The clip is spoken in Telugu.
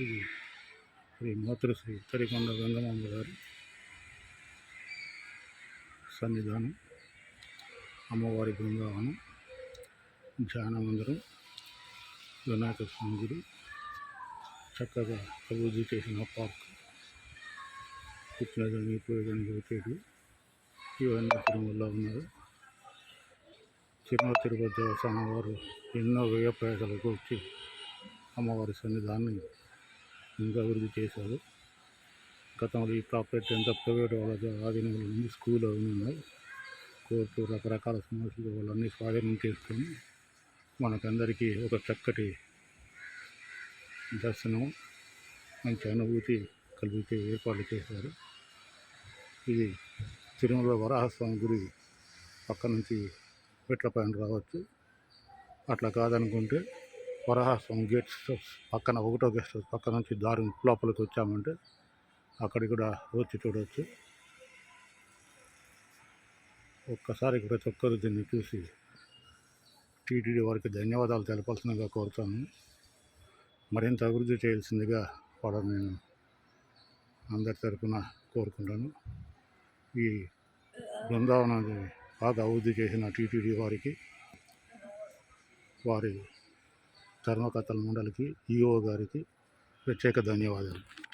ఇది శ్రీ మాతృశ్రీ తరికొండ గంగమ్మ గారి సన్నిధానం. అమ్మవారి బృందావనం. ధ్యాన మందిరం వినాయక స్వామి గుడి చక్కగా అభివృద్ధి చేసిన పార్క్. కూర్చునేదాన్ని పోయేదానికి వచ్చేది ఇవన్నీ తిరుమలలో ఉన్నారు. తిరుమల తిరుపతి దేవస్థానం వారు ఎన్నో వ్యయ ప్రయోజనాలకు వచ్చి అమ్మవారి సన్నిధానం ఇంకా అభివృద్ధి చేశారు. గతంలో ఈ ప్రాపర్టీ అంతా ప్రైవేట్ వాళ్ళ ఆధీనంలో ఉంది స్కూల్ అవి ఉన్నాయి. కోర్టు రకరకాల సమస్యలు వాళ్ళన్నీ స్వాధీనం చేసుకొని మనకందరికీ ఒక చక్కటి దర్శనం మంచి అనుభూతి కలిగితే ఏర్పాట్లు చేశారు. ఇది తిరుమల వరాహస్వామి గుడి పక్క నుంచి మెట్ల పైన రావచ్చు. అట్లా కాదనుకుంటే వరహాసం గేట్స్ పక్కన ఒకటో గెస్ట్ హౌస్ పక్క నుంచి దారి లోపలికి వచ్చామంటే అక్కడికి కూడా వచ్చి చూడవచ్చు ఒక్కసారి ప్రతి ఒక్కరు దీన్ని చూసి టీటీడీ వారికి ధన్యవాదాలు తెలపాల్సిందిగా కోరుతాను. మరింత అభివృద్ధి చేయాల్సిందిగా కూడా నేను అందరి తరఫున కోరుకుంటాను. ఈ బృందావనాన్ని బాగా అభివృద్ధి చేసిన టీటీడీ వారికి వారి ధర్మకర్తల మండలికి ఈఓ గారికి ప్రత్యేక ధన్యవాదాలు.